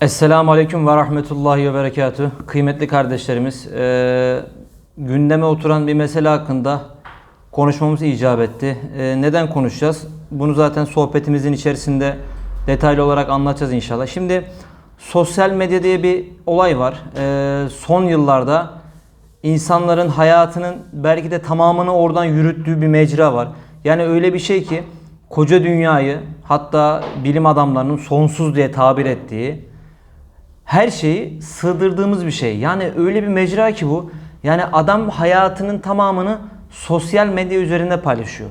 Esselamu Aleyküm ve Rahmetullahi ve Berekatüh. Kıymetli kardeşlerimiz, eee, gündeme oturan bir mesele hakkında konuşmamız icap etti. Eee, neden konuşacağız? Bunu zaten sohbetimizin içerisinde detaylı olarak anlatacağız inşallah. Şimdi sosyal medya diye bir olay var. Eee, son yıllarda insanların hayatının belki de tamamını oradan yürüttüğü bir mecra var. Yani öyle bir şey ki koca dünyayı hatta bilim adamlarının sonsuz diye tabir ettiği her şeyi sığdırdığımız bir şey. Yani öyle bir mecra ki bu. Yani adam hayatının tamamını sosyal medya üzerinde paylaşıyor.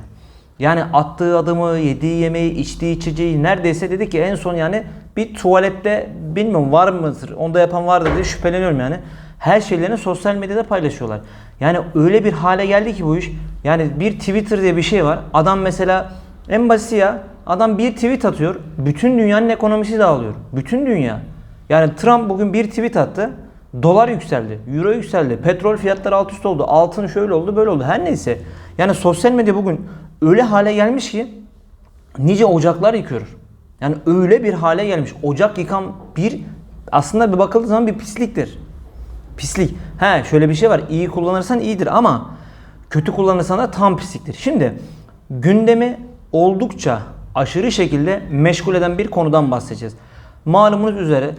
Yani attığı adımı, yediği yemeği, içtiği içeceği neredeyse dedi ki en son yani bir tuvalette bilmiyorum var mıdır? Onda yapan vardır diye şüpheleniyorum yani. Her şeylerini sosyal medyada paylaşıyorlar. Yani öyle bir hale geldi ki bu iş. Yani bir Twitter diye bir şey var. Adam mesela en basit ya. Adam bir tweet atıyor. Bütün dünyanın ekonomisi dağılıyor. Bütün dünya. Yani Trump bugün bir tweet attı. Dolar yükseldi, euro yükseldi, petrol fiyatları alt üst oldu, altın şöyle oldu, böyle oldu. Her neyse. Yani sosyal medya bugün öyle hale gelmiş ki nice ocaklar yıkıyor. Yani öyle bir hale gelmiş. Ocak yıkan bir aslında bir bakıldığı zaman bir pisliktir. Pislik. He şöyle bir şey var. İyi kullanırsan iyidir ama kötü kullanırsan da tam pisliktir. Şimdi gündemi oldukça aşırı şekilde meşgul eden bir konudan bahsedeceğiz. Malumunuz üzere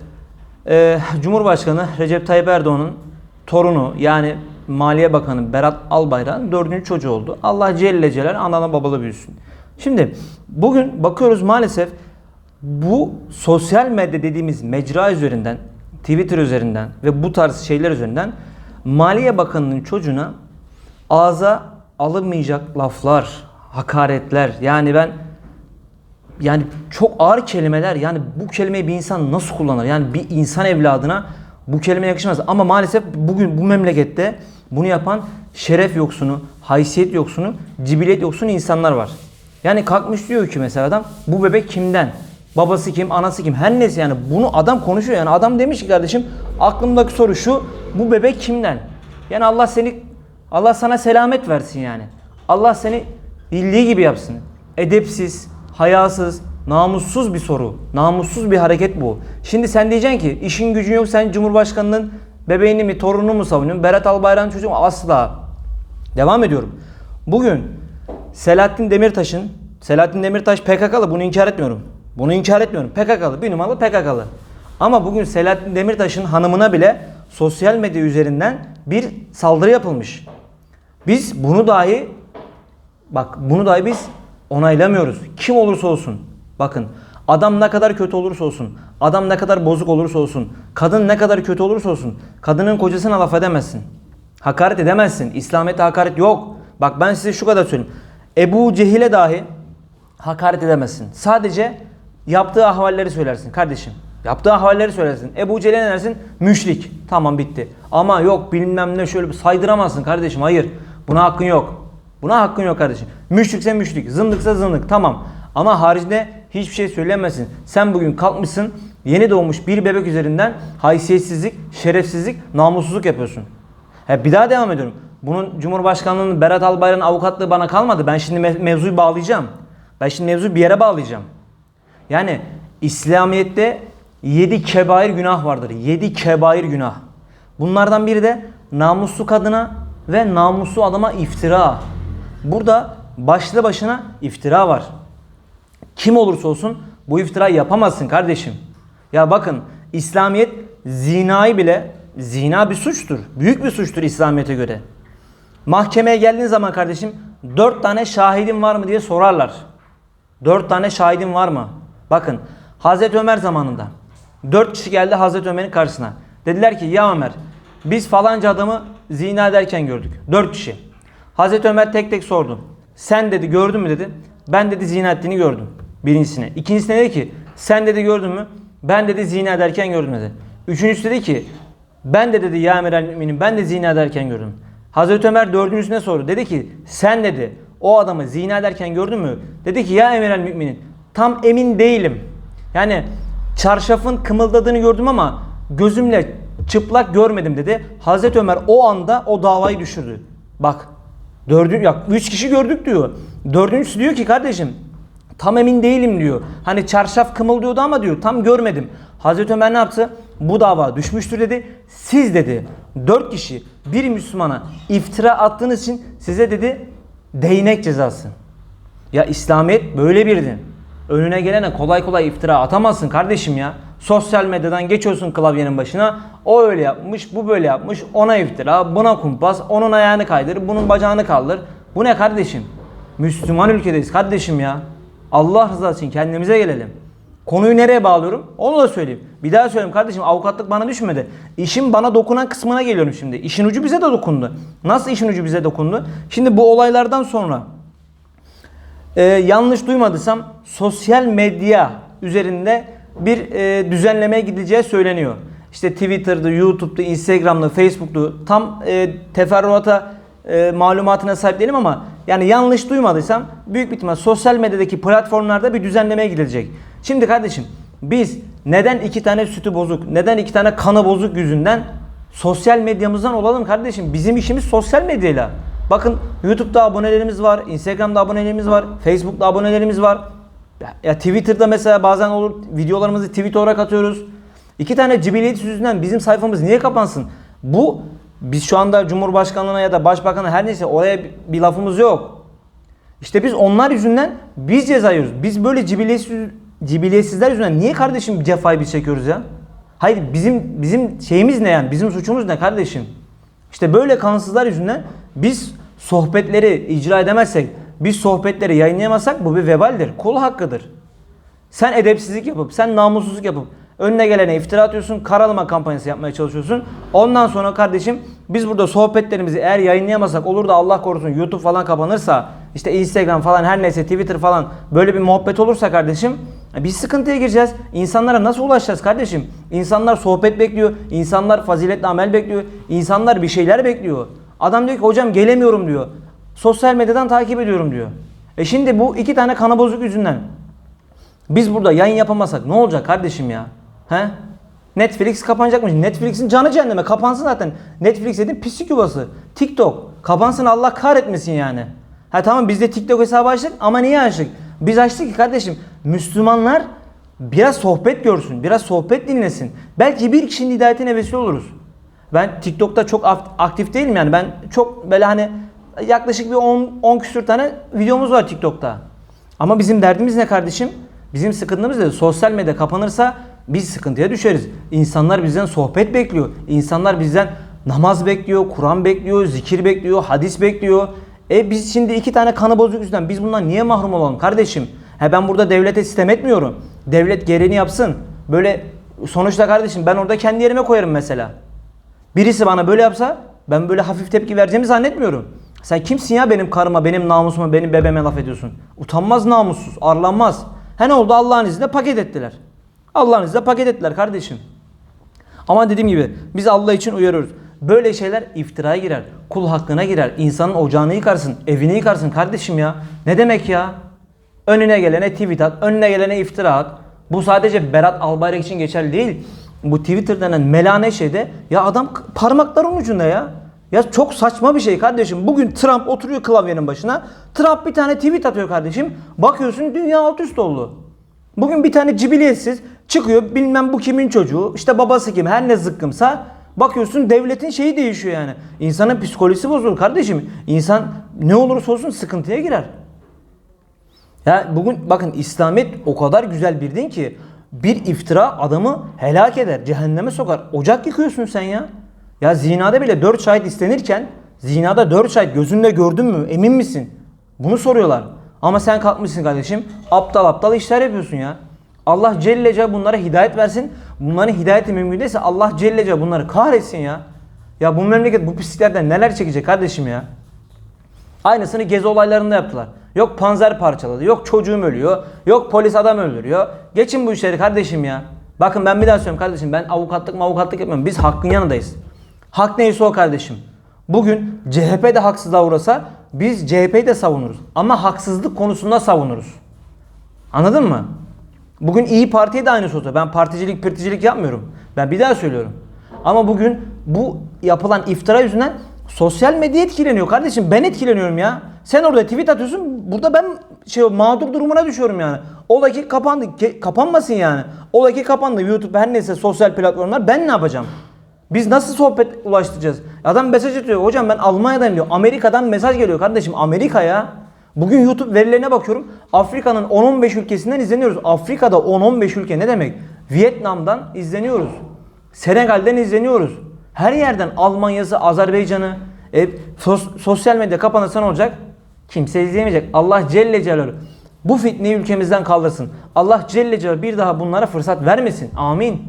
e, Cumhurbaşkanı Recep Tayyip Erdoğan'ın torunu yani Maliye Bakanı Berat Albayrak'ın dördüncü çocuğu oldu. Allah Celle Celal anana babalı büyüsün. Şimdi bugün bakıyoruz maalesef bu sosyal medya dediğimiz mecra üzerinden, Twitter üzerinden ve bu tarz şeyler üzerinden Maliye Bakanı'nın çocuğuna ağza alınmayacak laflar, hakaretler yani ben yani çok ağır kelimeler yani bu kelimeyi bir insan nasıl kullanır? Yani bir insan evladına bu kelime yakışmaz. Ama maalesef bugün bu memlekette bunu yapan şeref yoksunu, haysiyet yoksunu, cibiliyet yoksunu insanlar var. Yani kalkmış diyor ki mesela adam bu bebek kimden? Babası kim, anası kim? Her neyse yani bunu adam konuşuyor. Yani adam demiş ki kardeşim aklımdaki soru şu. Bu bebek kimden? Yani Allah seni Allah sana selamet versin yani. Allah seni bildiği gibi yapsın. Edepsiz, hayasız, namussuz bir soru. Namussuz bir hareket bu. Şimdi sen diyeceksin ki işin gücün yok sen Cumhurbaşkanının bebeğini mi torununu mu savunuyorsun? Berat Albayrak'ın çocuğu mu? Asla. Devam ediyorum. Bugün Selahattin Demirtaş'ın Selahattin Demirtaş PKK'lı bunu inkar etmiyorum. Bunu inkar etmiyorum. PKK'lı. Bir numaralı PKK'lı. Ama bugün Selahattin Demirtaş'ın hanımına bile sosyal medya üzerinden bir saldırı yapılmış. Biz bunu dahi bak bunu dahi biz onaylamıyoruz. Kim olursa olsun. Bakın adam ne kadar kötü olursa olsun, adam ne kadar bozuk olursa olsun, kadın ne kadar kötü olursa olsun, kadının kocasına laf edemezsin. Hakaret edemezsin. İslamiyet'te hakaret yok. Bak ben size şu kadar söyleyeyim. Ebu Cehil'e dahi hakaret edemezsin. Sadece yaptığı ahvalleri söylersin kardeşim. Yaptığı ahvalleri söylersin. Ebu Cehil'e ne dersin? Müşrik. Tamam bitti. Ama yok bilmem ne şöyle bir saydıramazsın kardeşim. Hayır. Buna hakkın yok. Buna hakkın yok kardeşim. Müşrikse müşrik, zındıksa zındık tamam. Ama haricinde hiçbir şey söyleyemezsin. Sen bugün kalkmışsın yeni doğmuş bir bebek üzerinden haysiyetsizlik, şerefsizlik, namussuzluk yapıyorsun. He, bir daha devam ediyorum. Bunun Cumhurbaşkanlığının Berat Albayrak'ın avukatlığı bana kalmadı. Ben şimdi me- mevzuyu bağlayacağım. Ben şimdi mevzuyu bir yere bağlayacağım. Yani İslamiyet'te 7 kebair günah vardır. 7 kebair günah. Bunlardan biri de namuslu kadına ve namuslu adama iftira. Burada başlı başına iftira var. Kim olursa olsun bu iftirayı yapamazsın kardeşim. Ya bakın İslamiyet zinayı bile zina bir suçtur. Büyük bir suçtur İslamiyet'e göre. Mahkemeye geldiğin zaman kardeşim dört tane şahidin var mı diye sorarlar. Dört tane şahidin var mı? Bakın Hazreti Ömer zamanında dört kişi geldi Hazreti Ömer'in karşısına. Dediler ki ya Ömer biz falanca adamı zina ederken gördük. Dört kişi. Hazreti Ömer tek tek sordu. Sen dedi gördün mü dedi. Ben dedi zina ettiğini gördüm. Birincisine. İkincisine dedi ki sen dedi gördün mü? Ben dedi zina ederken gördüm dedi. Üçüncüsü dedi ki ben de dedi ya emir müminin ben de zina ederken gördüm. Hazreti Ömer dördüncüsüne sordu. Dedi ki sen dedi o adamı zina ederken gördün mü? Dedi ki ya emir müminin tam emin değilim. Yani çarşafın kımıldadığını gördüm ama gözümle çıplak görmedim dedi. Hazreti Ömer o anda o davayı düşürdü. Bak dördüncü, ya üç kişi gördük diyor. Dördüncüsü diyor ki kardeşim tam emin değilim diyor. Hani çarşaf kımıldıyordu ama diyor tam görmedim. Hazreti Ömer ne yaptı? Bu dava düşmüştür dedi. Siz dedi 4 kişi bir Müslümana iftira attığınız için size dedi değnek cezası. Ya İslamiyet böyle bir din. Önüne gelene kolay kolay iftira atamazsın kardeşim ya. Sosyal medyadan geçiyorsun klavyenin başına. O öyle yapmış, bu böyle yapmış. Ona iftira, buna kumpas, onun ayağını kaydır, bunun bacağını kaldır. Bu ne kardeşim? Müslüman ülkedeyiz kardeşim ya. Allah rızası için kendimize gelelim. Konuyu nereye bağlıyorum? Onu da söyleyeyim. Bir daha söyleyeyim kardeşim avukatlık bana düşmedi. İşin bana dokunan kısmına geliyorum şimdi. İşin ucu bize de dokundu. Nasıl işin ucu bize dokundu? Şimdi bu olaylardan sonra ee, yanlış duymadıysam sosyal medya üzerinde bir e, düzenlemeye gidileceği söyleniyor. İşte Twitter'da, YouTube'da, Instagram'da, Facebook'ta tam e, teferruata e, malumatına sahip değilim ama yani yanlış duymadıysam büyük bir ihtimal sosyal medyadaki platformlarda bir düzenlemeye gidilecek. Şimdi kardeşim biz neden iki tane sütü bozuk, neden iki tane kanı bozuk yüzünden sosyal medyamızdan olalım kardeşim? Bizim işimiz sosyal medyayla. Bakın YouTube'da abonelerimiz var, Instagram'da abonelerimiz var, Facebook'ta abonelerimiz var. Ya, Twitter'da mesela bazen olur videolarımızı tweet olarak atıyoruz. İki tane cibiliyet yüzünden bizim sayfamız niye kapansın? Bu biz şu anda Cumhurbaşkanlığına ya da Başbakan'a her neyse oraya bir lafımız yok. İşte biz onlar yüzünden biz ceza yiyoruz. Biz böyle cibiliyetsiz, cibiliyetsizler yüzünden niye kardeşim cefayı biz çekiyoruz ya? Hayır bizim bizim şeyimiz ne yani? Bizim suçumuz ne kardeşim? İşte böyle kansızlar yüzünden biz sohbetleri icra edemezsek, biz sohbetleri yayınlayamazsak bu bir vebaldir. Kul hakkıdır. Sen edepsizlik yapıp, sen namussuzluk yapıp önüne gelene iftira atıyorsun, karalama kampanyası yapmaya çalışıyorsun. Ondan sonra kardeşim biz burada sohbetlerimizi eğer yayınlayamazsak olur da Allah korusun YouTube falan kapanırsa, işte Instagram falan her neyse Twitter falan böyle bir muhabbet olursa kardeşim biz sıkıntıya gireceğiz. İnsanlara nasıl ulaşacağız kardeşim? İnsanlar sohbet bekliyor, insanlar faziletli amel bekliyor, insanlar bir şeyler bekliyor. Adam diyor ki hocam gelemiyorum diyor. Sosyal medyadan takip ediyorum diyor. E şimdi bu iki tane kana bozuk yüzünden biz burada yayın yapamasak ne olacak kardeşim ya? He? Netflix kapanacakmış. Netflix'in canı cehenneme. Kapansın zaten. Netflix dedim pislik yuvası. TikTok. Kapansın Allah kahretmesin yani. Ha tamam biz de TikTok hesabı açtık ama niye açtık? Biz açtık ki kardeşim Müslümanlar biraz sohbet görsün. Biraz sohbet dinlesin. Belki bir kişinin hidayetine vesile oluruz. Ben TikTok'ta çok akt- aktif değilim yani. Ben çok böyle hani yaklaşık bir 10 10 küsür tane videomuz var TikTok'ta. Ama bizim derdimiz ne kardeşim? Bizim sıkıntımız ne? Sosyal medya kapanırsa biz sıkıntıya düşeriz. İnsanlar bizden sohbet bekliyor. İnsanlar bizden namaz bekliyor, Kur'an bekliyor, zikir bekliyor, hadis bekliyor. E biz şimdi iki tane kanı bozuk yüzünden biz bundan niye mahrum olalım kardeşim? He ben burada devlete sistem etmiyorum. Devlet gereğini yapsın. Böyle sonuçta kardeşim ben orada kendi yerime koyarım mesela. Birisi bana böyle yapsa ben böyle hafif tepki vereceğimi zannetmiyorum. Sen kimsin ya benim karıma, benim namusuma, benim bebeğime laf ediyorsun? Utanmaz namussuz, arlanmaz. He ne oldu Allah'ın izniyle paket ettiler. Allah'ın izniyle paket ettiler kardeşim. Ama dediğim gibi biz Allah için uyarıyoruz. Böyle şeyler iftiraya girer, kul hakkına girer. İnsanın ocağını yıkarsın, evini yıkarsın kardeşim ya. Ne demek ya? Önüne gelene tweet at, önüne gelene iftira at. Bu sadece Berat Albayrak için geçerli değil. Bu Twitter denen melane şeyde ya adam parmakların ucunda ya. Ya çok saçma bir şey kardeşim. Bugün Trump oturuyor klavyenin başına. Trump bir tane tweet atıyor kardeşim. Bakıyorsun dünya alt üst oldu. Bugün bir tane cibiliyetsiz çıkıyor bilmem bu kimin çocuğu işte babası kim her ne zıkkımsa bakıyorsun devletin şeyi değişiyor yani. İnsanın psikolojisi bozulur kardeşim. İnsan ne olursa olsun sıkıntıya girer. Ya bugün bakın İslamiyet o kadar güzel bir din ki bir iftira adamı helak eder, cehenneme sokar. Ocak yıkıyorsun sen ya. Ya zinada bile 4 şahit istenirken zinada 4 şahit gözünle gördün mü? Emin misin? Bunu soruyorlar. Ama sen kalkmışsın kardeşim. Aptal aptal işler yapıyorsun ya. Allah Celle Celle bunlara hidayet versin. Bunların hidayeti mümkün değilse Allah Celle Celle bunları kahretsin ya. Ya bu memleket bu pisliklerden neler çekecek kardeşim ya. Aynısını gezi olaylarında yaptılar. Yok panzer parçaladı, yok çocuğum ölüyor, yok polis adam öldürüyor. Geçin bu işleri kardeşim ya. Bakın ben bir daha söylüyorum kardeşim ben avukatlık avukatlık yapmıyorum. Biz hakkın yanındayız. Hak neyse o kardeşim. Bugün CHP de haksızlığa uğrasa biz CHP'yi de savunuruz. Ama haksızlık konusunda savunuruz. Anladın mı? Bugün İyi Parti'ye de aynı olsa ben particilik pirticilik yapmıyorum. Ben bir daha söylüyorum. Ama bugün bu yapılan iftira yüzünden sosyal medya etkileniyor kardeşim. Ben etkileniyorum ya. Sen orada tweet atıyorsun. Burada ben şey mağdur durumuna düşüyorum yani. Ola ki kapandı. Ke- kapanmasın yani. Ola ki kapandı. YouTube her neyse sosyal platformlar. Ben ne yapacağım? Biz nasıl sohbet ulaştıracağız? Adam mesaj atıyor. Hocam ben Almanya'dayım diyor. Amerika'dan mesaj geliyor kardeşim. Amerika'ya. Bugün YouTube verilerine bakıyorum. Afrika'nın 10-15 ülkesinden izleniyoruz. Afrika'da 10-15 ülke ne demek? Vietnam'dan izleniyoruz. Senegal'den izleniyoruz. Her yerden Almanya'sı, Azerbaycan'ı. E, sos- sosyal medya kapanırsa ne olacak? Kimse izleyemeyecek. Allah Celle Celaluhu bu fitneyi ülkemizden kaldırsın. Allah Celle Celaluhu bir daha bunlara fırsat vermesin. Amin.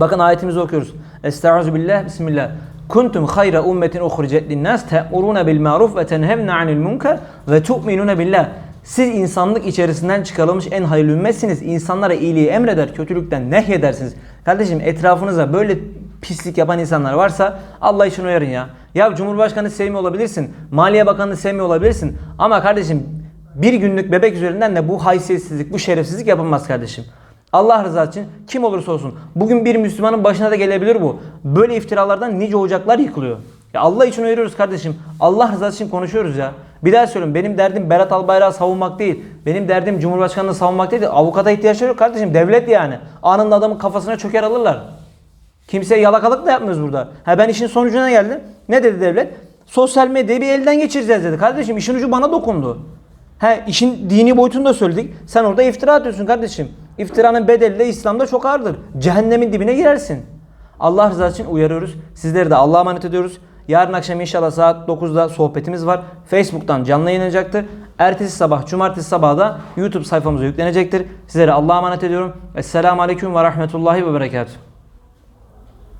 Bakın ayetimizi okuyoruz. Estaizu billah, bismillah. Kuntum hayra ummetin uhricet linnas te'muruna bil maruf ve tenhevne anil munker ve tu'minuna billah. Siz insanlık içerisinden çıkarılmış en hayırlı ümmetsiniz. İnsanlara iyiliği emreder, kötülükten nehyedersiniz. Kardeşim etrafınızda böyle pislik yapan insanlar varsa Allah için uyarın ya. Ya Cumhurbaşkanı sevmiyor olabilirsin. Maliye Bakanı sevmiyor olabilirsin. Ama kardeşim bir günlük bebek üzerinden de bu haysiyetsizlik, bu şerefsizlik yapılmaz kardeşim. Allah rızası için kim olursa olsun. Bugün bir Müslümanın başına da gelebilir bu. Böyle iftiralardan nice ocaklar yıkılıyor. Ya Allah için uyarıyoruz kardeşim. Allah rızası için konuşuyoruz ya. Bir daha söylüyorum benim derdim Berat Albayrak'ı savunmak değil. Benim derdim Cumhurbaşkanı'nı savunmak değil. Avukata ihtiyaçları yok kardeşim. Devlet yani. Anında adamın kafasına çöker alırlar. Kimseye yalakalık da yapmıyoruz burada. Ha ben işin sonucuna geldim. Ne dedi devlet? Sosyal medyayı bir elden geçireceğiz dedi. Kardeşim işin ucu bana dokundu. He işin dini boyutunu da söyledik. Sen orada iftira atıyorsun kardeşim. İftiranın bedeli de İslam'da çok ağırdır. Cehennemin dibine girersin. Allah rızası için uyarıyoruz. Sizleri de Allah'a emanet ediyoruz. Yarın akşam inşallah saat 9'da sohbetimiz var. Facebook'tan canlı yayınlanacaktır. Ertesi sabah, cumartesi sabahı da YouTube sayfamıza yüklenecektir. Sizleri Allah'a emanet ediyorum. Esselamu Aleyküm ve Rahmetullahi ve Berekatuhu.